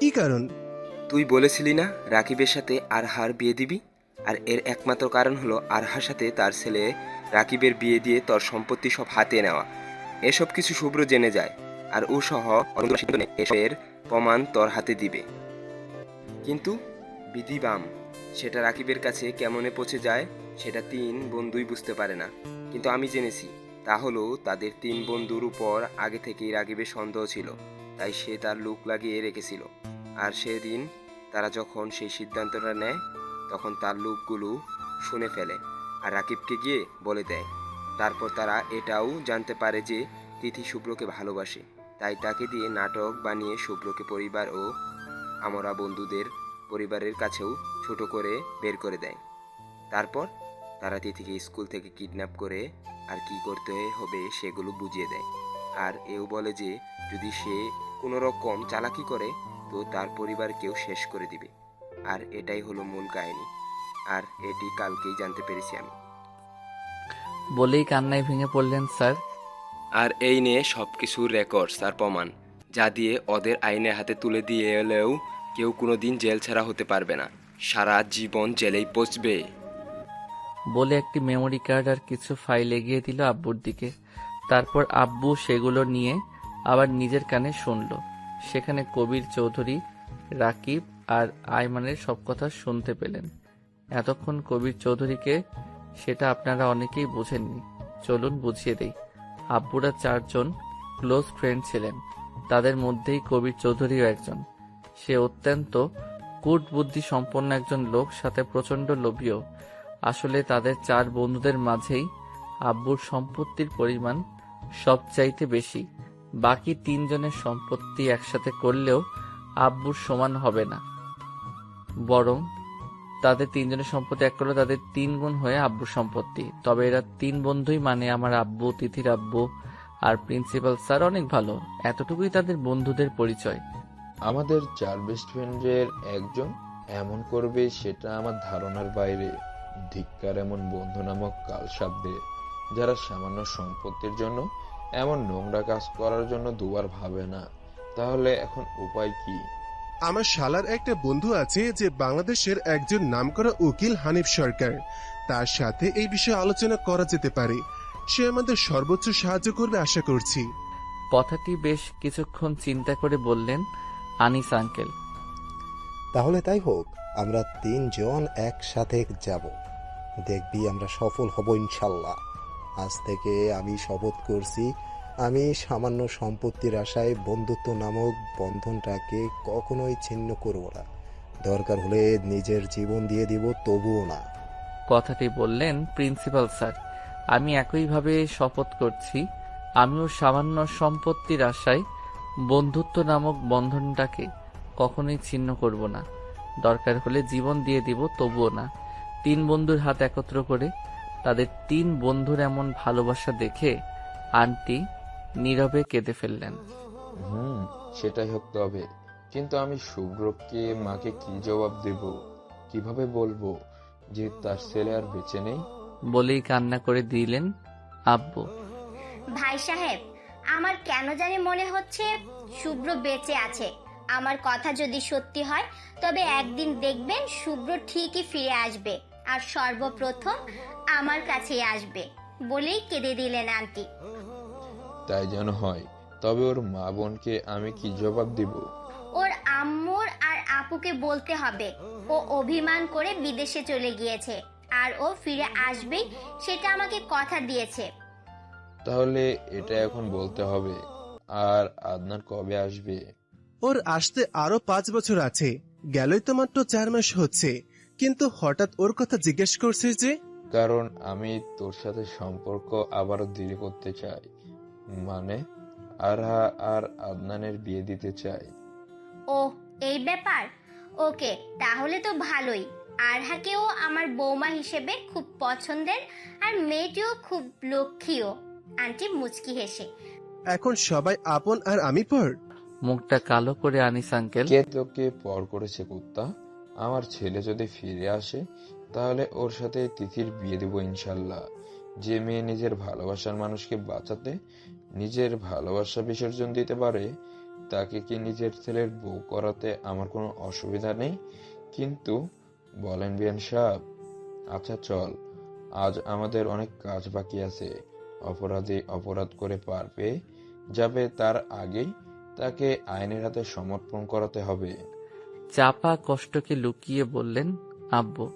কি কারণ? তুই বলেছিলি না রাকিবের সাথে আরহার বিয়ে দিবি? আর এর একমাত্র কারণ হলো আরহার সাথে তার ছেলে রাকিবের বিয়ে দিয়ে তোর সম্পত্তি সব হাতে নেওয়া। এসব কিছু শুভ্র জেনে যায়, আর ও সহ এসবের প্রমাণ তোর হাতে দিবে। কিন্তু বিধিবাম, সেটা রাকিবের কাছে কেমনে পৌঁছে যায়, সেটা তিন বন্ধুই বুঝতে পারে না। কিন্তু আমি জেনেছি, তা হলো তাদের তিন বন্ধুর উপর আগে থেকেই রাকিবের সন্দেহ ছিল। তাই সে তার লুক লাগিয়ে রেখেছিল। আর সেদিন তারা যখন সেই সিদ্ধান্তটা নেয়, তখন তার লুকগুলো শুনে ফেলে আর রাকিবকে গিয়ে বলে দেয়। তারপর তারা এটাও জানতে পারে যে তিথি শুভ্রকে ভালোবাসে। তাই তাকে দিয়ে নাটক বানিয়ে শুভ্রকে পরিবার ও আমরা বন্ধুদের পরিবারের কাছেও ছোট করে বের করে দেয়। তারপর তারা তিথিকে স্কুল থেকে কিডন্যাপ করে আর কি করতে হবে সেগুলো বুঝিয়ে দেয়। আর এও বলে যে যদি সে কোনো রকম চালাকি করে তো তার পরিবারকেও শেষ করে দিবে। আর এটাই হলো মূল কাহিনী। আর এটি কালকেই জানতে পেরেছি আমি। বলেই কান্নায় ভেঙে পড়লেন স্যার। আর এই নিয়ে সব কিছুর রেকর্ডস আর প্রমাণ যা দিয়ে ওদের আইনের হাতে তুলে দিয়ে এলেও কেউ কোনো দিন জেল ছাড়া হতে পারবে না। সারা জীবন জেলেই পচবে। বলে একটি মেমোরি কার্ড আর কিছু ফাইল এগিয়ে দিল আব্বুর দিকে। তারপর আব্বু সেগুলো নিয়ে আবার নিজের কানে শুনল। সেখানে কবির চৌধুরী, রাকিব আর আয়মানের সব কথা শুনতে পেলেন। এতক্ষণ কবির চৌধুরীকে সেটা আপনারা অনেকেই বোঝেননি। চলুন বুঝিয়ে দেই। আব্বুরা চারজন ক্লোজ ফ্রেন্ড ছিলেন। তাদের মধ্যেই কবির চৌধুরীও একজন। সে অত্যন্ত কূট বুদ্ধি সম্পন্ন একজন লোক, সাথে প্রচণ্ড লোভীয়। আসলে তাদের চার বন্ধুদের মাঝেই আব্বুর সম্পত্তির পরিমাণ সবচাইতে বেশি। বাকি তিনজনের সম্পত্তি একসাথে করলেও আব্বুর সমান হবে না। বরং তাদের তিনজনের সম্পত্তি এক করলে তাদের তিন গুণ হয়ে আব্বুর সম্পত্তি। তবে এরা তিন বন্ধুই মানে আমার আব্বু, তিথির আব্বু আর প্রিন্সিপাল স্যার অনেক ভালো। এতটুকুই তাদের বন্ধুদের পরিচয়। আমাদের চার বেস্ট ফ্রেন্ডের একজন এমন করবে সেটা আমার ধারণার বাইরে। ধিক্কার এমন বন্ধু নামক কালসাপদের। যারা সামান্য সম্পত্তির জন্য এমন নোংরা কাজ করার জন্য দুবার ভাবে না তাহলে এখন উপায় কি? আমার শালার একটা বন্ধু আছে যে বাংলাদেশের একজন নামকরা উকিল হানিফ সরকার। তার সাথে এই বিষয়ে আলোচনা করা যেতে পারে। সে আমাদের সর্বোচ্চ সাহায্য করবে আশা করছি। কথাটি বেশ কিছুক্ষণ চিন্তা করে বললেন আনিস আঙ্কেল। তাহলে তাই হোক আমরা তিনজন একসাথে যাব। দেখবি আমরা সফল হব ইনশাল্লাহ। আজ থেকে আমি শপথ করছি, আমি সামান্য সম্পত্তির আশায় বন্ধুত্ব নামক বন্ধনটাকে কখনোই ছিন্ন করব না। দরকার হলে নিজের জীবন দিয়ে দিব, তবুও না। কথাটি বললেন প্রিন্সিপাল স্যার। আমি একইভাবে শপথ করছি, আমিও সামান্য সম্পত্তির আশায় বন্ধুত্ব নামক বন্ধনটাকে কখনোই ছিন্ন করব না। দরকার হলে জীবন দিয়ে দিব, তবুও না। তিন বন্ধুর হাত একত্র করে তাদের তিন বন্ধুর এমন ভালোবাসা দেখে আন্টি নীরবে কেঁদে ফেললেন। হুম সেটাই হোক তবে। কিন্তু আমি শুভ্রকে মাকে কি জবাব দেব? কীভাবে বলব যে তার ছেলে আর বেঁচে নেই? বলেই কান্না করে দিলেন আব্বু। ভাই সাহেব আমার কেন জানি মনে হচ্ছে শুভ্র বেঁচে আছে। আমার কথা যদি সত্যি হয় তবে একদিন দেখবেন শুভ্র ঠিকই ফিরে আসবে। আর সর্বপ্রথম আমার কাছে আসবে বলেই কেঁদে দিলেন আন্টি। তাই যেন হয় তবে ওর মা বোনকে আমি কি জবাব দিব? ওর আম্মুর আর আপুকে বলতে হবে ও অভিমান করে বিদেশে চলে গিয়েছে আর ও ফিরে আসবেই সেটা আমাকে কথা দিয়েছে। তাহলে এটা এখন বলতে হবে আর আদনান কবে আসবে? ওর আসতে আরও পাঁচ বছর আছে গেলই তো মাত্র চার মাস হচ্ছে। কিন্তু হঠাৎ ওর কথা জিজ্ঞেস করছে যে? কারণ আমি তোর সাথে সম্পর্ক আবারও দৃঢ় করতে চাই। মানে? আরহা আর আদনানের বিয়ে দিতে চাই। ও এই ব্যাপার? ওকে তাহলে তো ভালোই। আরহাকেও আমার বৌমা হিসেবে খুব পছন্দের আর মেয়েটিও খুব লক্ষ্মীও। আন্টি মুচকি হেসে। এখন সবাই আপন আর আমি পর। মুখটা কালো করে আনিস আঙ্কেল। কে তোকে পর করেছে কুত্তা? আমার ছেলে যদি ফিরে আসে, তাহলে ওর সাথে তিথির বিয়ে দেবো ইনশাল্লাহ। যে মেয়ে নিজের ভালোবাসার মানুষকে বাঁচাতে, নিজের ভালোবাসা বিসর্জন দিতে পারে, তাকে কি নিজের ছেলের বউ করাতে আমার কোনো অসুবিধা নেই? কিন্তু বলেন বিয়ান সাহেব আচ্ছা চল, আজ আমাদের অনেক কাজ বাকি আছে। অপরাধী অপরাধ করে পার পেয়ে যাবে তার আগেই তাকে আইনের হাতে সমর্পণ করাতে হবে। চাপা কষ্টকে লুকিয়ে বললেন আব্বু।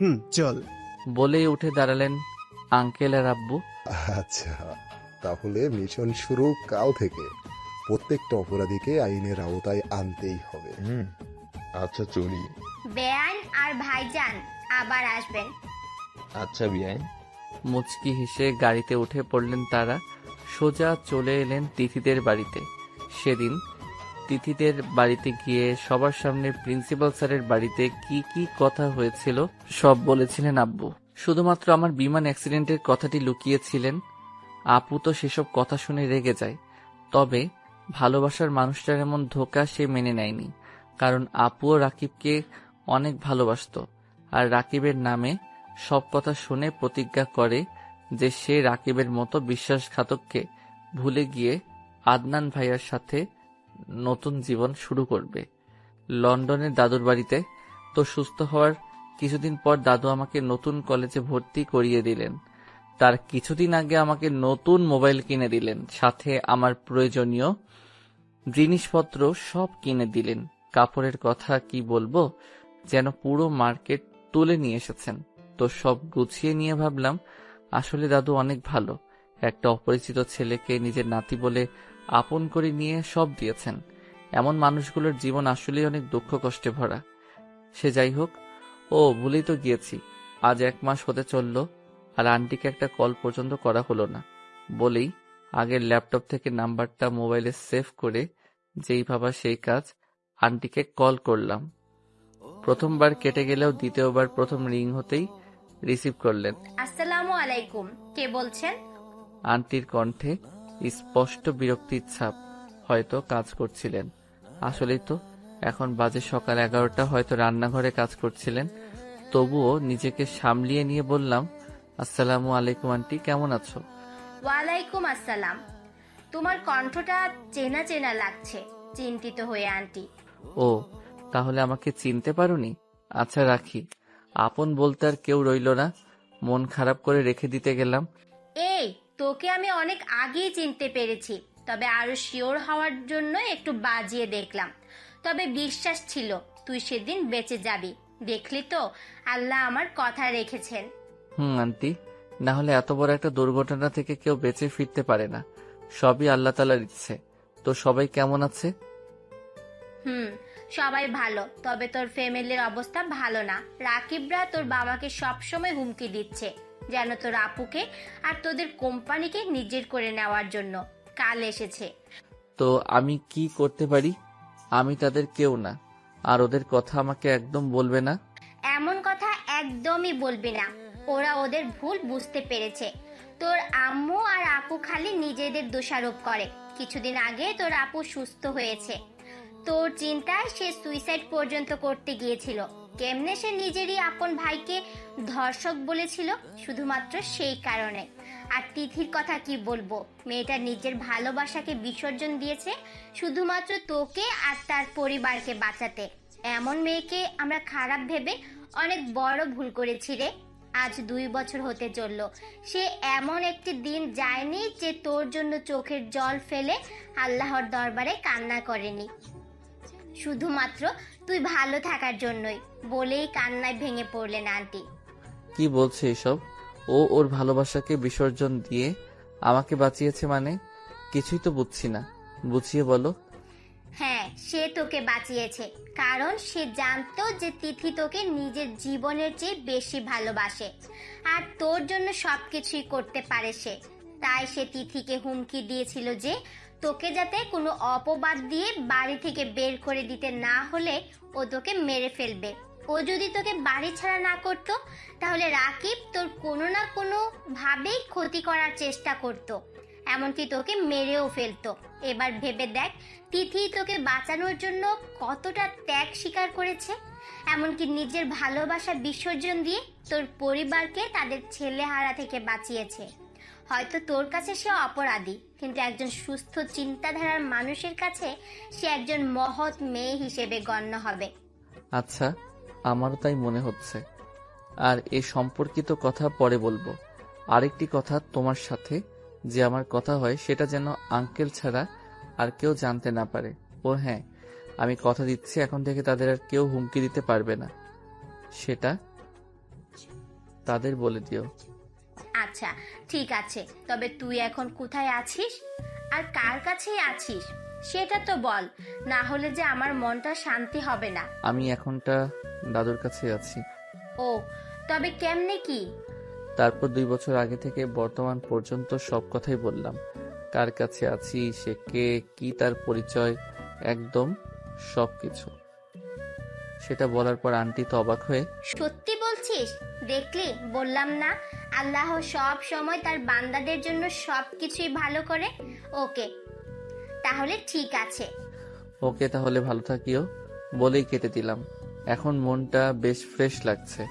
হুম চল। বলেই উঠে দাঁড়ালেন আঙ্কেল আর আব্বু। আচ্ছা তাহলে মিশন শুরু কাল থেকে। প্রত্যেকটা অপরাধীকে আইনের আওতায় আনতেই হবে। হুম আচ্ছা চলি। বেআইন আর ভাইজান আবার আসবেন। আচ্ছা বিয়াইন মুচকি হেসে গাড়িতে উঠে পড়লেন তারা। সোজা চলে এলেন তিথিদের বাড়িতে। সেদিন তিথিদের বাড়িতে গিয়ে সবার সামনে প্রিন্সিপাল স্যারের বাড়িতে কি কি কথা হয়েছিল, সব বলেছিলেন আব্বু। শুধুমাত্র আমার বিমান অ্যাক্সিডেন্টের কথাটি লুকিয়েছিলেন। আপু তো সেসব কথা শুনে রেগে যায়। তবে ভালোবাসার মানুষটার এমন ধোকা সে মেনে নেয়নি, কারণ আপুও রাকিবকে অনেক ভালোবাসতো, আর রাকিবের নামে সব কথা শুনে প্রতিজ্ঞা করে যে সে রাকিবের মতো বিশ্বাসঘাতককে ভুলে গিয়ে আদনান ভাইয়ার সাথে নতুন জীবন শুরু করবে। লন্ডনের দাদুর বাড়িতে তো সুস্থ হওয়ার কিছুদিন পর দাদু আমাকে নতুন কলেজে ভর্তি করিয়ে দিলেন। তার কিছুদিন আগে আমাকে নতুন মোবাইল কিনে দিলেন। সাথে আমার প্রয়োজনীয় জিনিসপত্র সব কিনে দিলেন। কাপড়ের কথা কি বলব? যেন পুরো মার্কেট তুলে নিয়ে এসেছেন। তো সব গুছিয়ে নিয়ে ভাবলাম, আসলে দাদু অনেক ভালো। একটা অপরিচিত ছেলেকে নিজের নাতি বলে আপন করে নিয়ে সব দিয়েছেন। এমন মানুষগুলোর জীবন আসলেই অনেক দুঃখ কষ্টে ভরা। সে যাই হোক ও ভুলেই তো গিয়েছি। আজ এক মাস হতে চলল আর আন্টিকে একটা কল পর্যন্ত করা হলো না। বলেই আগের ল্যাপটপ থেকে নাম্বারটা মোবাইলে সেভ করে যেই ভাবা সেই কাজ আন্টিকে কল করলাম। প্রথমবার কেটে গেলেও দ্বিতীয়বার প্রথম রিং হতেই রিসিভ করলেন। আসসালামু আলাইকুম কে বলছেন? আন্টির কণ্ঠে স্পষ্ট বিরক্তির ছাপ হয়তো কাজ করছিলেন। আসলেই তো এখন বাজে সকাল এগারোটা হয়তো রান্নাঘরে কাজ করছিলেন। তবুও নিজেকে সামলিয়ে নিয়ে বললাম আসসালামু আলাইকুম আন্টি কেমন আছো? ওয়ালাইকুম আসসালাম। তোমার কণ্ঠটা চেনা চেনা লাগছে চিন্তিত হয়ে আন্টি। ও তাহলে আমাকে চিনতে পারোনি? আচ্ছা রাখি। আপন বলতে আর কেউ রইল না। মন খারাপ করে রেখে দিতে গেলাম। এই তোকে আমি অনেক আগেই চিনতে পেরেছি তবে আরও শিওর হওয়ার জন্য একটু বাজিয়ে দেখলাম। তবে বিশ্বাস ছিল তুই সেদিন বেঁচে যাবি। দেখলি তো আল্লাহ আমার কথা রেখেছেন। হুম আন্টি। না হলে এত বড় একটা দুর্ঘটনা থেকে কেউ বেঁচে ফিরতে পারে না। সবই আল্লাহ তালার ইচ্ছে। তো সবাই কেমন আছে? হুম সবাই ভালো তবে তোর ফ্যামিলির অবস্থা ভালো না। রাকিবরা তোর বাবাকে সবসময় হুমকি দিচ্ছে। যেন তোর আপুকে আর তোদের কোম্পানিকে নিজের করে নেওয়ার জন্য কাল এসেছে। তো আমি কি করতে পারি? আমি তাদের কেউ না। আর ওদের কথা আমাকে একদম বলবে না? এমন কথা একদমই বলবি না। ওরা ওদের ভুল বুঝতে পেরেছে। তোর আম্মু আর আপু খালি নিজেদের দোষারোপ করে। কিছুদিন আগে তোর আপু সুস্থ হয়েছে। তোর চিন্তায় সে সুইসাইড পর্যন্ত করতে গিয়েছিল। কেমনে সে নিজেরই আপন ভাইকে ধর্ষক বলেছিল? শুধুমাত্র সেই কারণে। আর তিথির কথা কি বলব? মেয়েটা নিজের ভালোবাসাকে বিসর্জন দিয়েছে, শুধুমাত্র তোকে আর তার পরিবারকে বাঁচাতে। এমন মেয়েকে আমরা খারাপ ভেবে অনেক বড় ভুল করেছি রে। আজ দুই বছর হতে চলল। সে এমন একটি দিন যায়নি যে তোর জন্য চোখের জল ফেলে আল্লাহর দরবারে কান্না করেনি। শুধুমাত্র তুই ভালো থাকার জন্যই বলেই কান্নায় ভেঙে পড়লেন আন্টি। কি বলছে এসব? ও ওর ভালোবাসাকে বিসর্জন দিয়ে আমাকে বাঁচিয়েছে মানে? কিছুই তো বুঝছি না। বুঝিয়ে বলো। হ্যাঁ সে তোকে বাঁচিয়েছে কারণ সে জানতো যে তিথি তোকে নিজের জীবনের চেয়ে বেশি ভালোবাসে আর তোর জন্য সবকিছুই করতে পারে সে। তাই সে তিথিকে হুমকি দিয়েছিল যে তোকে যাতে কোনো অপবাদ দিয়ে বাড়ি থেকে বের করে দিতে না হলে ও তোকে মেরে ফেলবে। ও যদি তোকে বাড়ি ছাড়া না করতো, তাহলে রাকিব তোর কোনো না কোনো ভাবেই ক্ষতি করার চেষ্টা করতো। এমনকি তোকে মেরেও ফেলতো। এবার ভেবে দেখ, তিথি তোকে বাঁচানোর জন্য কতটা ত্যাগ স্বীকার করেছে। এমনকি নিজের ভালোবাসা বিসর্জন দিয়ে তোর পরিবারকে তাদের ছেলেহারা থেকে বাঁচিয়েছে। হয়তো তোর কাছে সে অপরাধী। কিন্তু একজন সুস্থ চিন্তাধারার মানুষের কাছে সে একজন মহৎ মেয়ে হিসেবে গণ্য হবে। আচ্ছা আমারও তাই মনে হচ্ছে। আর এ সম্পর্কিত কথা পরে বলব। আরেকটি কথা তোমার সাথে, যে আমার কথা হয়, সেটা যেন আঙ্কেল ছাড়া আর কেউ জানতে না পারে। ও হ্যাঁ আমি কথা দিচ্ছি, এখন থেকে তাদের আর কেউ হুমকি দিতে পারবে না। সেটা তাদের বলে দিও। আচ্ছা ঠিক আছে। তবে তুই এখন কোথায় আছিস? আর কার কাছেই আছিস? সেটা তো বল। না হলে যে আমার মনটা শান্তি হবে না। আমি এখনটা দাদুর কাছে আছি। ও তবে কেমনে কি? তারপর দুই বছর আগে থেকে বর্তমান পর্যন্ত সব কথাই বললাম। কার কাছে আছি সে কে কি তার পরিচয় একদম সবকিছু। সেটা বলার পর আন্টি তো অবাক হয়ে সত্যি বলছিস দেখলি? বললাম না। আল্লাহ সব সময় তার বান্দাদের জন্য সব কিছুই ভালো করে। ওকে। তাহলে ঠিক আছে। ওকে তাহলে ভালো থাকিও। বলেই কেটে দিলাম। এখন মনটা বেশ ফ্রেশ লাগছে।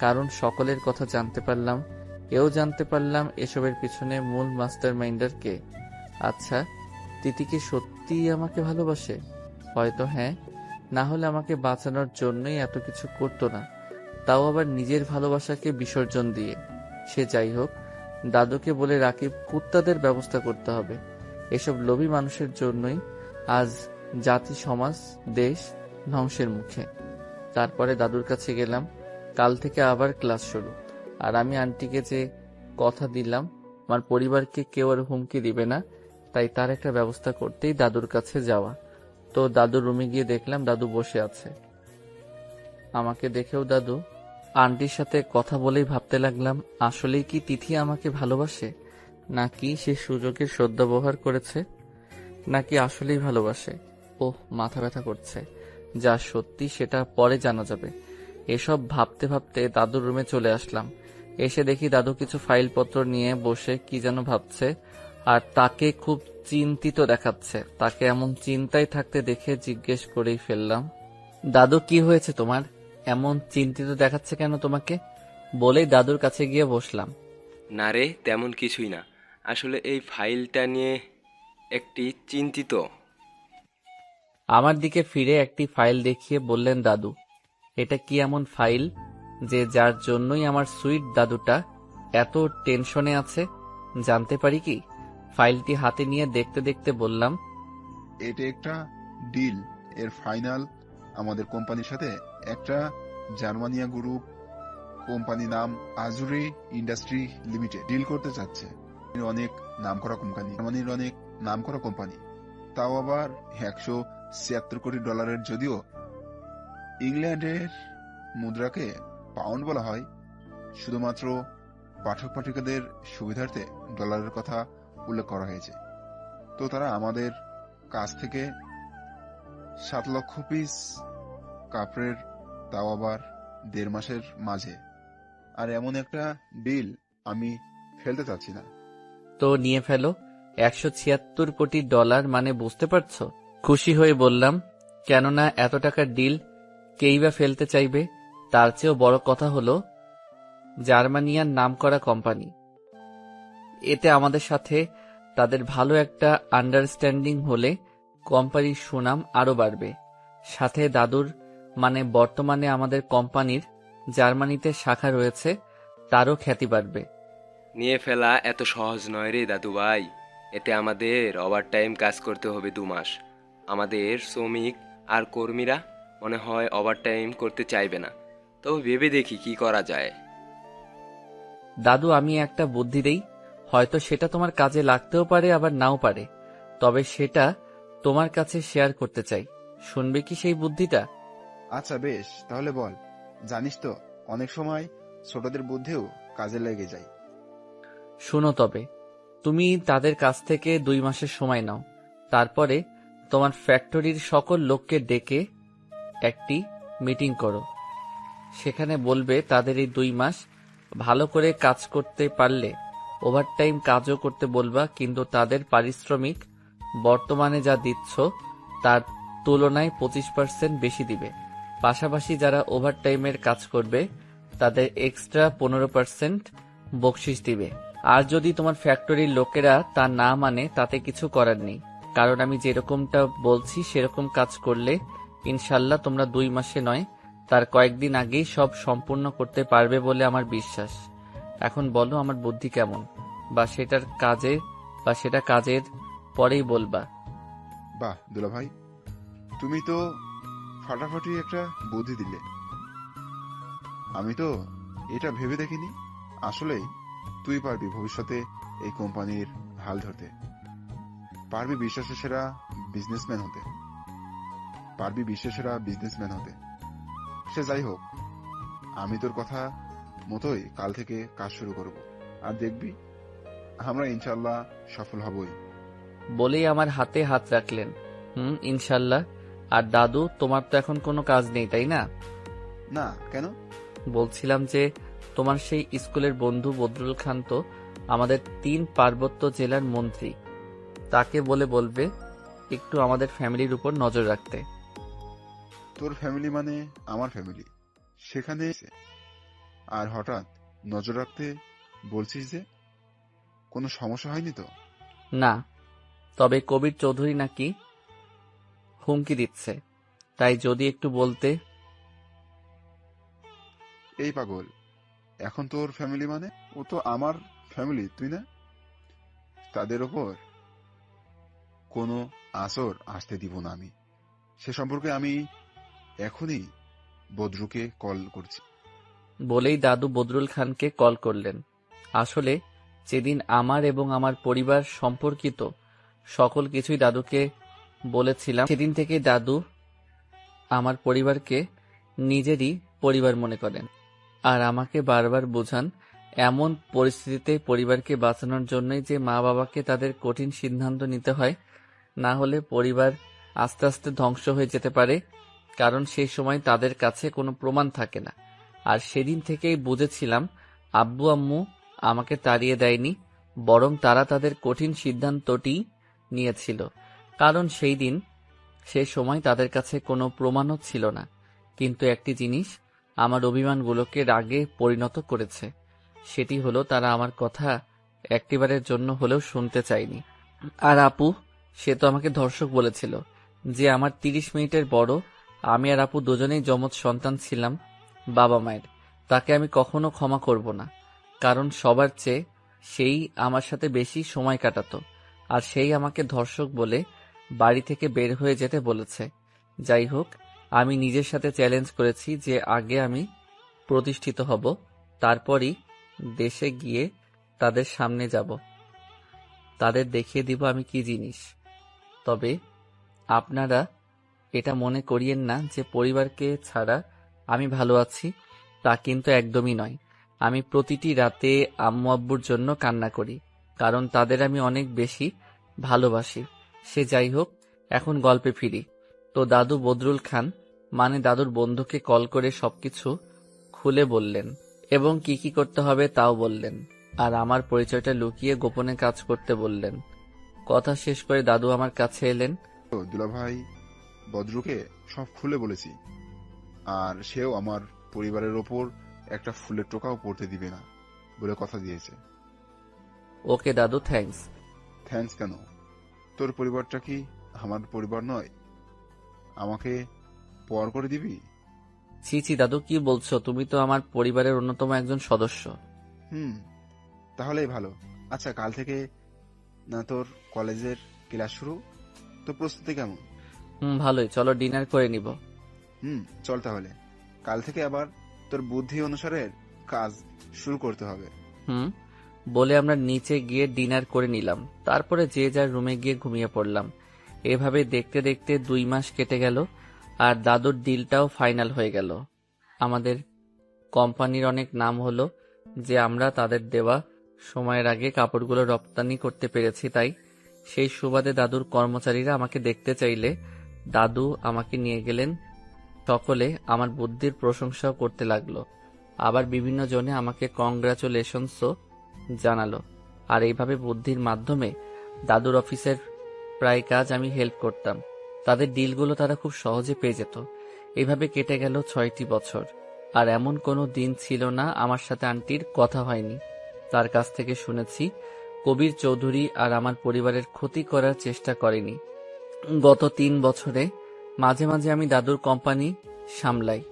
কারণ সকলের কথা জানতে পারলাম। এও জানতে পারলাম এসবের পিছনে মূল মাস্টার মাইন্ডার কে। আচ্ছা তিতি কি সত্যিই আমাকে ভালোবাসে? হয়তো হ্যাঁ। না হলে আমাকে বাঁচানোর জন্যই এত কিছু করতো না। তাও আবার নিজের ভালোবাসাকে বিসর্জন দিয়ে। সে যাই হোক, দাদুকে বলে রাকিব, কুত্তাদের ব্যবস্থা করতে হবে। এসব লোভী মানুষের জন্যই আজ জাতি, সমাজ, দেশ ধ্বংসের মুখে। তারপরে দাদুর কাছে গেলাম, কাল থেকে আবার ক্লাস শুরু। আর আমি আন্টিকে যে কথা দিলাম, আমার পরিবারকে কেউ আর হুমকি দিবে না, তাই তার একটা ব্যবস্থা করতেই দাদুর কাছে যাওয়া। তো দাদুর রুমে গিয়ে দেখলাম দাদু বসে আছে। আমাকে দেখেও দাদু আন্টির সাথে কথা বলেই ভাবতে লাগলাম, আসলেই কি তিথি আমাকে ভালোবাসে? নাকি সে সুযোগের সদ্ব্যবহার করেছে? নাকি আসলেই ভালোবাসে? ওহ, মাথা ব্যথা করছে। যা সত্যি সেটা পরে জানা যাবে। এসব ভাবতে ভাবতে দাদুর রুমে চলে আসলাম। এসে দেখি দাদু কিছু ফাইলপত্র নিয়ে বসে কি যেন ভাবছে, আর তাকে খুব চিন্তিত দেখাচ্ছে। তাকে এমন চিন্তায় থাকতে দেখে জিজ্ঞেস করেই ফেললাম, দাদু, কি হয়েছে তোমার? এমন চিন্তিত দেখাচ্ছে কেন তোমাকে? বলেই দাদুর কাছে গিয়ে বসলাম। না রে তেমন কিছুই না। আসলে এই ফাইলটা নিয়ে একটি চিন্তিত। আমার দিকে ফিরে একটি ফাইল দেখিয়ে বললেন দাদু এটা কি এমন ফাইল যে যার জন্যই আমার সুইট দাদুটা এত টেনশনে আছে? জানতে পারি কি? ফাইলটি হাতে নিয়ে দেখতে দেখতে বললাম এটা একটা ডিল এর ফাইনাল আমাদের কোম্পানির সাথে একটা জার্মানিয়া গ্রুপ, কোম্পানি নাম আজুরি ইন্ডাস্ট্রি লিমিটেড ডিল করতে চাচ্ছে। অনেক নামকরা কোম্পানি, জার্মানির অনেক নামকরা কোম্পানি। তাও আবার একশো ছিয়াত্তর কোটি ডলারের যদিও ইংল্যান্ডের মুদ্রাকে পাউন্ড বলা হয়, শুধুমাত্র পাঠক পাঠিকাদের সুবিধার্থে ডলারের কথা উল্লেখ করা হয়েছে। তো তারা আমাদের কাছ থেকে সাত লক্ষ পিস কাপড়ের তাও আবার দেড় মাসের মাঝে। আর এমন একটা ডিল আমি ফেলতে চাচ্ছি না। তো নিয়ে ফেলো। একশো ছিয়াত্তর কোটি ডলার মানে বুঝতে পারছ? খুশি হয়ে বললাম, কেননা এত টাকার ডিল কেই বা ফেলতে চাইবে? তার চেয়েও বড় কথা হলো, জার্মানিয়ার নামকরা কোম্পানি এতে আমাদের সাথে তাদের ভালো একটা আন্ডারস্ট্যান্ডিং হলে কোম্পানির সুনাম আরও বাড়বে। সাথে দাদুর মানে বর্তমানে আমাদের কোম্পানির জার্মানিতে শাখা রয়েছে তারও খ্যাতি বাড়বে। নিয়ে ফেলা এত সহজ নয় রে দাদু ভাই। এতে আমাদের ওভার টাইম কাজ করতে হবে দু মাস। আমাদের শ্রমিক আর কর্মীরা মনে হয় ওভার টাইম করতে চাইবে না। তবে ভেবে দেখি কি করা যায়। দাদু আমি একটা বুদ্ধি দেই হয়তো সেটা তোমার কাজে লাগতেও পারে আবার নাও পারে। তবে সেটা তোমার কাছে শেয়ার করতে চাই। শুনবে কি সেই বুদ্ধিটা? আচ্ছা বেশ। তাহলে বল। জানিস তো অনেক সময় ছোটদের বুদ্ধিও কাজে লেগে যায়। শুনো তবে তুমি তাদের কাছ থেকে দুই মাসের সময় নাও। তারপরে তোমার ফ্যাক্টরির সকল লোককে ডেকে একটি মিটিং করো। সেখানে বলবে তাদের এই দুই মাস ভালো করে কাজ করতে পারলে ওভারটাইম কাজও করতে বলবা কিন্তু তাদের পারিশ্রমিক বর্তমানে যা দিচ্ছ, তার তুলনায় পঁচিশ পার্সেন্ট বেশি দিবে। পাশাপাশি যারা ওভারটাইমের কাজ করবে, তাদের এক্সট্রা পনেরো পার্সেন্ট বকশিস দিবে। আর যদি তোমার ফ্যাক্টরির লোকেরা তা না মানে তাতে কিছু করার নেই। কারণ আমি যেরকমটা বলছি, সেরকম কাজ করলে ইনশাল্লাহ তোমরা দুই মাসে নয়, তার কয়েকদিন আগেই সব সম্পূর্ণ করতে পারবে বলে আমার বিশ্বাস। এখন বলো, আমার বুদ্ধি কেমন? বা সেটার কাজে বা সেটা কাজের পরেই বলবা। বাহ, দুলা ভাই, তুমি তো ফাটাফাটি একটা বুদ্ধি দিলে। আমি তো এটা ভেবে দেখিনি। আসলে তুই পারবি ভবিষ্যতে এই কোম্পানির হাল ধরতে। পারবি বিশ্বাসের সেরা বিজনেসম্যান হতে। পারবি বিশ্বের সেরা বিজনেসম্যান হতে। সে যাই হোক, আমি তোর কথা মতোই কাল থেকে কাজ শুরু করব। আর দেখবি, আমরা ইনশাল্লাহ সফল হবই। বলেই আমার হাতে হাত রাখলেন। হুম ইনশাল্লাহ। আর দাদু তোমার তো এখন কোনো কাজ নেই তাই না? না কেন? বলছিলাম যে তোমার সেই স্কুলের বন্ধু বদরুল খান তো আমাদের তিন পার্বত্য জেলার মন্ত্রী। তাকে বলে বলবে একটু আমাদের ফ্যামিলির উপর নজর রাখতে। তোর ফ্যামিলি মানে আমার ফ্যামিলি। সেখানে আর হঠাৎ নজর রাখতে বলছিস যে কোনো সমস্যা হয়নি তো? না তবে কবির চৌধুরী নাকি হুমকি দিচ্ছে। তাই যদি একটু বলতে। এই পাগল এখন তোর ফ্যামিলি মানে? ও তো আমার ফ্যামিলি তুই না? তাদের ওপর কোনো আসর আসতে দিব না আমি। সে সম্পর্কে আমি এখনই বদরুকে কল করছি। বলেই দাদু বদরুল খানকে কল করলেন। আসলে যেদিন আমার এবং আমার পরিবার সম্পর্কিত সকল কিছুই দাদুকে বলেছিলাম। সেদিন থেকে দাদু আমার পরিবারকে নিজেরই পরিবার মনে করেন আর আমাকে বারবার বোঝান, এমন পরিস্থিতিতে পরিবারকে বাঁচানোর জন্যই যে মা বাবাকে তাদের কঠিন সিদ্ধান্ত নিতে হয়, না হলে পরিবার আস্তে আস্তে ধ্বংস হয়ে যেতে পারে, কারণ সেই সময় তাদের কাছে কোনো প্রমাণ থাকে না। আর সেদিন থেকেই বুঝেছিলাম, আব্বু আম্মু আমাকে তাড়িয়ে দেয়নি, বরং তারা তাদের কঠিন সিদ্ধান্তটি নিয়েছিল, কারণ সেই দিন সেই সময় তাদের কাছে কোনো প্রমাণও ছিল না। কিন্তু একটি জিনিস আমার অভিমানগুলোকে রাগে পরিণত করেছে, সেটি হলো তারা আমার কথা একটিবারের জন্য হলেও শুনতে চায়নি। আর আপু, সে তো আমাকে ধর্ষক বলেছিল যে আমার তিরিশ মিনিটের বড়, আমি আর আপু দুজনেই যমজ সন্তান ছিলাম বাবা মায়ের। তাকে আমি কখনো ক্ষমা করব না, কারণ সবার চেয়ে সেই আমার সাথে বেশি সময় কাটাতো। আর সেই আমাকে ধর্ষক বলে বাড়ি থেকে বের হয়ে যেতে বলেছে। যাই হোক, আমি নিজের সাথে চ্যালেঞ্জ করেছি যে আগে আমি প্রতিষ্ঠিত হব, তারপরই দেশে গিয়ে তাদের সামনে যাব। তাদের দেখিয়ে দিব আমি কি জিনিস। তবে আপনারা এটা মনে করিয়েন না যে পরিবারকে ছাড়া আমি ভালো আছি, তা কিন্তু একদমই নয়। আমি প্রতিটি রাতে আম্মু আব্বুর জন্য কান্না করি। কারণ তাদের আমি অনেক বেশি ভালোবাসি। সে যাই হোক, এখন গল্পে ফিরি। তো দাদু বদরুল খান মানে দাদুর বন্ধুকে কল করে সবকিছু খুলে বললেন এবং কি কি করতে হবে তাও বললেন। আর আমার পরিচয়টা লুকিয়ে গোপনে কাজ করতে বললেন। কথা শেষ করে দাদু আমার কাছে এলেন। দুলাভাই বদরুকে সব খুলে বলেছি। আর সেও আমার পরিবারের ওপর একটা ফুলের টোকাও পড়তে দিবে না বলে কথা দিয়েছে। ওকে দাদু থ্যাঙ্কস থ্যাঙ্কস কেন? তোর পরিবারটা কি আমার পরিবার নয়? আমাকে পর করে দিবি? ছি ছি দাদু কি বলছো? তুমি তো আমার পরিবারের অন্যতম একজন সদস্য। হুম তাহলেই ভালো। আচ্ছা কাল থেকে না তোর কলেজের ক্লাস শুরু? তো প্রস্তুতি কেমন? হুম ভালোই। চলো ডিনার করে নিব। হুম চল তাহলে। কাল থেকে আবার তোর বুদ্ধি অনুসারে কাজ শুরু করতে হবে। হুম? বলে আমরা নিচে গিয়ে ডিনার করে নিলাম। তারপরে যে যার রুমে গিয়ে ঘুমিয়ে পড়লাম। এভাবে দেখতে দেখতে দুই মাস কেটে গেল আর দাদুর ডিলটাও ফাইনাল হয়ে গেল। আমাদের কোম্পানির অনেক নাম হলো যে আমরা তাদের দেওয়া সময়ের আগে কাপড়গুলো রপ্তানি করতে পেরেছি তাই সেই সুবাদে দাদুর কর্মচারীরা আমাকে দেখতে চাইলে দাদু আমাকে নিয়ে গেলেন সকলে আমার বুদ্ধির প্রশংসাও করতে লাগল। আবার বিভিন্ন জনে আমাকে কংগ্রাচুলেশনসও জানালো। আর এইভাবে বুদ্ধির মাধ্যমে দাদুর অফিসের প্রায় কাজ আমি হেল্প করতাম। তাদের ডিলগুলো তারা খুব সহজে পেয়ে যেত। এইভাবে কেটে গেল ছয়টি বছর। আর এমন কোনো দিন ছিল না আমার সাথে আন্টির কথা হয়নি। তার কাছ থেকে শুনেছি, কবির চৌধুরী আর আমার পরিবারের ক্ষতি করার চেষ্টা করেনি। গত তিন বছরে মাঝে মাঝে আমি দাদুর কোম্পানি সামলাই।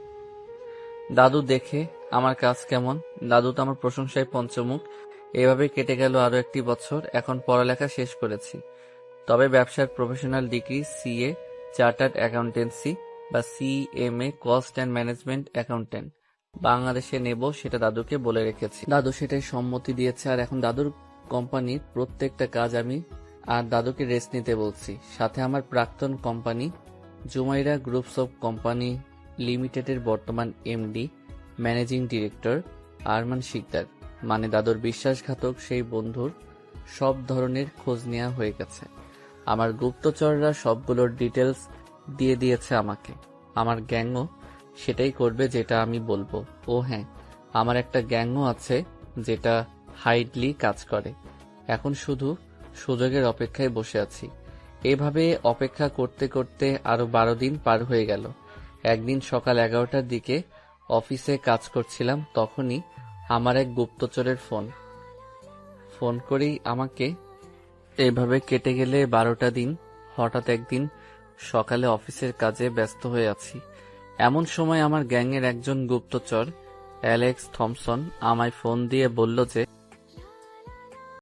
দাদু দেখে, আমার কাজ কেমন? দাদু তো আমার প্রশংসায় পঞ্চমুখ। এভাবে কেটে গেল আরও একটি বছর। এখন পড়ালেখা শেষ করেছি। তবে ব্যবসার professional degree, CA, chartered accountancy বা CMA, cost and management accountant. বাংলাদেশে নেব সেটা দাদুকে বলে রেখেছি। দাদু সেটাই সম্মতি দিয়েছে আর এখন দাদুর কোম্পানির প্রত্যেকটা কাজ আমি আর দাদুকে রেস্ট নিতে বলছি। সাথে আমার প্রাক্তন company, Jumeirah groups of company লিমিটেডের বর্তমান MD, managing director Arman Shikdar. মানে দাদুর বিশ্বাসঘাতক সেই বন্ধুর সব ধরনের খোঁজ নেওয়া হয়ে গেছে। আমার গুপ্তচররা সবগুলোর ডিটেলস দিয়ে দিয়েছে আমাকে। আমার গ্যাংও সেটাই করবে যেটা আমি বলব। ও হ্যাঁ আমার একটা গ্যাংও আছে যেটা হাইডলি কাজ করে। এখন শুধু সুযোগের অপেক্ষায় বসে আছি। এভাবে অপেক্ষা করতে করতে আরও বারো দিন পার হয়ে গেল। একদিন সকাল এগারোটার দিকে অফিসে কাজ করছিলাম, তখনই আমার এক গুপ্তচরের ফোন। ফোন করেই আমাকে এভাবে কেটে গেলে বারোটা দিন, হঠাৎ একদিন সকালে অফিসের কাজে ব্যস্ত হয়ে আছি। এমন সময় আমার গ্যাংয়ের একজন গুপ্তচর, অ্যালেক্স থমসন, আমায় ফোন দিয়ে বলল যে